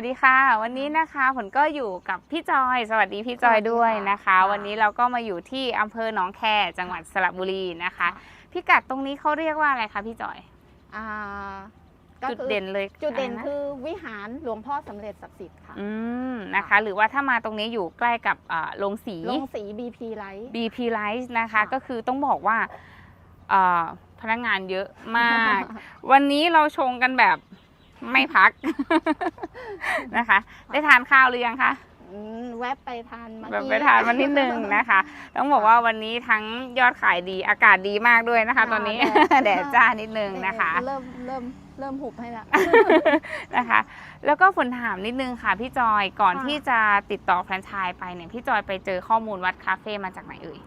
วัสดีค่ะ วันนี้นะคะผลก็อยู่กับพี่จอย สวัสดีพี่จอยด้วยนะคะสวัสดีค่ะวันนี้เราก็มาอยู่ที่อำเภอหนองแคจังหวัดสระบุรีนะคะ พิกัดตรงนี้เขาเรียกว่าอะไรคะพี่จอยอ่าก็จุดคือเด่นเลยจุดเด่นะไรนะคือวิหารหลวงพ่อสำเร็จศักดิ์สิทธิ์ค่ะอืมนะคะ หรือว่าถ้ามาตรงนี้อยู่ใกล้กับอ่าโรงสีลงสี BP Light BP Light นะคะค่ะก็คือต้องบอกว่าอ่าพนักงานเยอะมาก วันนี้เราชงกันแบบ ไม่พัก นะคะ ได้ทานข้าวหรือยังคะอืมแวบไปทานเมื่อแบบกี้ไปทานมานิดนึงนะคะ ต้องบอกว่าวันนี้ทั้งยอดขายดีอากาศดีมากด้วยนะคะ ตอนนี้แดดจ้านิดนึงนะคะ เริ่มเริ่มเริ่มหุบให้ละนะคะ แล้วก็ฝนถามนิดนึงค่ะพี่จอยก่อนค่ะที่จะติดต่อแฟรนไชส์ไปเนี่ยพี่จอยไปเจอข้อมูลวัดคาเฟ่มาจากไหนเอ่ย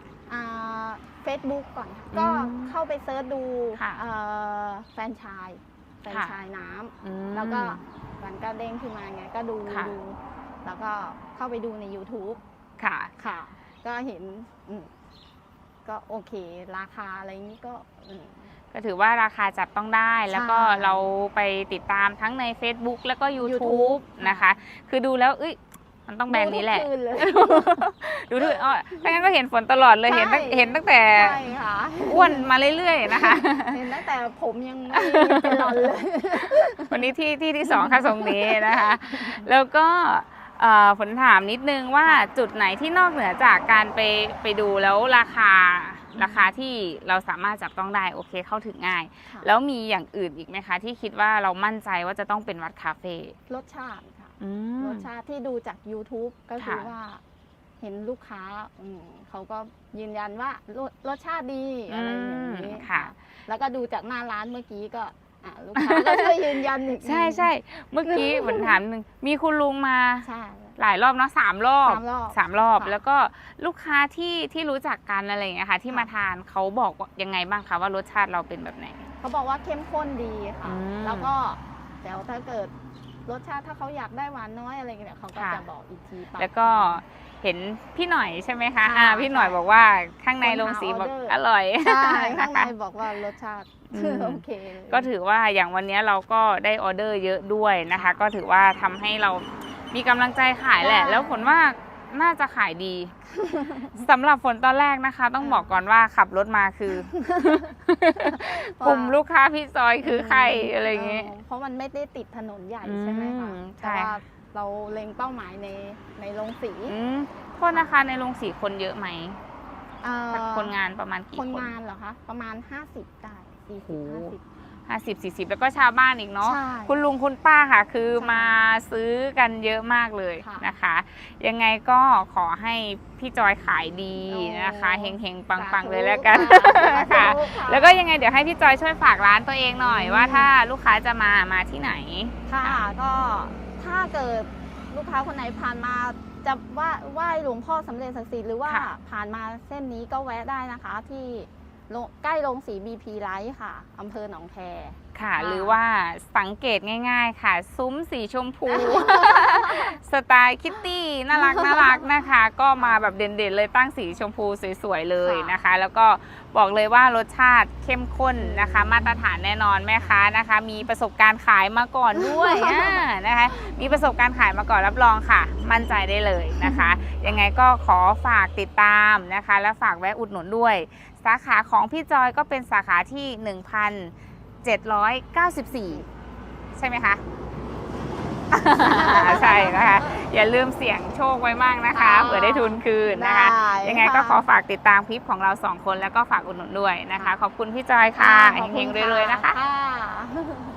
เฟซบุ๊กก่อนค่ะอืมก็เข้าไปเซิร์ชดูค่ะเอ่อแฟรนไชาย แฟรนไชายน้อืมำแล้วก็มันก็เด้งขึ้นมาไงก็ดูค่ะดูแล้วก็เข้าไปดูใน YouTube ค่ะค่ะ ก็เห็นอืมก็โอเค ราคาอะไรนี้ก็อืมก็ถือว่าราคาจับต้องได้แล้วก็ใช่เราไปติดตามทั้งใน Facebook แล้วก็ YouTube, YouTube นะคะ คือดูแล้วเอ้ย มันต้องแบรนด์นี้แหละ ดูทุกคืนเลย ดูถึงอ๋อถ้างั้นก็เห็นฝนตลอดเลยเห็นตั้งใช่เห็นตั้งแต่ใช่ค่ะอ้วนมาเรื่อยๆนะคะ เห็นตั้งแต่ผมยังไม่เป็นหลอนเลย วันนี้ที่ที่ที่สองค่ะทรงนี้นะคะ แล้วก็เอ่อฝนถามนิดนึงว่าจุดไหนที่นอกเหนือจากการไปไปดูแล้วราคาราคาที่เราสามารถจับต้องได้โอเคเข้าถึงง่าย ค่ะ แล้วมีอย่างอื่นอีกไหมคะ ที่คิดว่าเรามั่นใจว่าจะต้องเป็นวัดคาเฟ่รสชาติ ค่ะอืรมสชาติที่ดูจาก YouTube ก็คือค่ะ ว่า เห็นลูกค้าอืมเขาก็ยืนยันว่ารสรสชาติดีอะไรอย่างนี้อืมค่ะ แล้วก็ดูจากหน้าร้านเมื่อกี้ก็อะลูกค้าก็ช่วยยืนยันอีก ใช่ใช่เมื่อกี้ฝนถามหนึ่งมีคุณลุงมาใช่ หลายรอบเนาะสามรอบสามรอบสามรอบ ค่ะแล้วก็ลูกค้าที่ที่รู้จักกันอะไรอย่างเงี้ยค่ะ ที่ค่ะ มาทานเขาบอกว่ายังไงบ้างคะว่ารสชาติเราเป็นแบบไหน เขาบอกว่าเข้มข้นดีค่ะอืมแล้วก็เดี๋ยวถ้าเกิด รสชาติถ้าเขาอยากได้หวานน้อยอะไรเงี้ยเขาก็ค่ะ จะบอกอีกทีปรับ แล้วก็เห็นพี่หน่อยใช่ไหมคะค่ะอ่าพี่หน่อยใช่บอกว่าข้างในคนหาโรงสีบอกออเดอร์ อร่อยใช่ข้างในนะคะ บอกว่ารสชาติอืม โอเคเลย ก็ถือว่าอย่างวันนี้เราก็ได้ออเดอร์เยอะด้วยนะคะค่ะก็ถือว่าทำให้เรามีกำลังใจขายแหละ ใช่ แล้วผลว่า น่าจะขายดีสำหรับฝนตอนแรกนะคะ ต้องบอกก่อนว่าขับรถมาคือกลุ่มลูกค้าพี่จอยคือใครอะไรอย่างเงี้ยเพราะมันไม่ได้ติดถนนใหญ่ใช่ไหมคะอืมใช่แต่ว่าเราเล็งเป้าหมายในในโรงสีอืมโทษนะคะในโรงสีคนเยอะไหมเอ่อคนงานประมาณกี่คคนนงานเหรอคะ ประมาณ50ได้โอ้โห40ห้าสิบ สี่สิบแล้วก็ชาวบ้านอีก50เนาะใช่คุณลุงคุณป้าค่ะ คือใช่มาซื้อกันเยอะมากเลยค่ะนะคะ ยังไงก็ขอให้พี่จอยขายดีนะคะโอ้ เฮงๆปังสาๆธุเลยแล้วกันค่ะค่ะสาธุค่ะแล้วก็ยังไงเดี๋ยวให้พี่จอยช่วยฝากร้านตัวเองหน่อยอืมว่าถ้าลูกค้าจะมามาที่ไหน ค่ะก็ถ้าเกิดลูกค้าคนไหนผ่านมาจะไหว่าไหว้หลวงพ่อสำเร็จศักดิ์สิทธิ์หรือว่าค่ะ ผ่านมาเส้นนี้ก็แวะได้นะคะที่ โรงใกล้โรงสีบีพีไลท์ค่ะอำเภอหนองแคค่ะค่ะ หรือว่าสังเกตง่าย ๆ ค่ะ ซุ้มสีชมพู สไตล์คิตตี้น่ารักน่ารักนะคะ ก็มาแบบเด่นๆ เลยตั้งสีชมพูสวยๆ เลยนะคะ แล้วก็บอกเลยว่ารสชาติเข้มข้นนะคะ มาตรฐานแน่นอนแม่ค้านะคะ มีประสบการณ์ขายมาก่อนด้วยอ่านะคะ มีประสบการณ์ขายมาก่อนรับรองค่ะ มั่นใจได้เลยนะคะ ยังไงก็ขอฝากติดตามนะคะ และฝากแวะอุดหนุนด้วยสาขาของพี่จอยก็เป็นสาขาที่ 1,794 ใช่ไหมคะ ใช่นะคะ อย่าลืมเสี่ยงโชคไว้มากนะคะค่ะเผื่อได้ทุนคืนนะคะ ได้ยังไงก็ค่ะขอฝากติดตามคลิปของเราสองคนแล้วก็ฝากอุดหนุนด้วยนะคะ ขอบคุณพี่จอยค่ะขอบเฮคุงณๆรวยๆนะคะ ค่ะ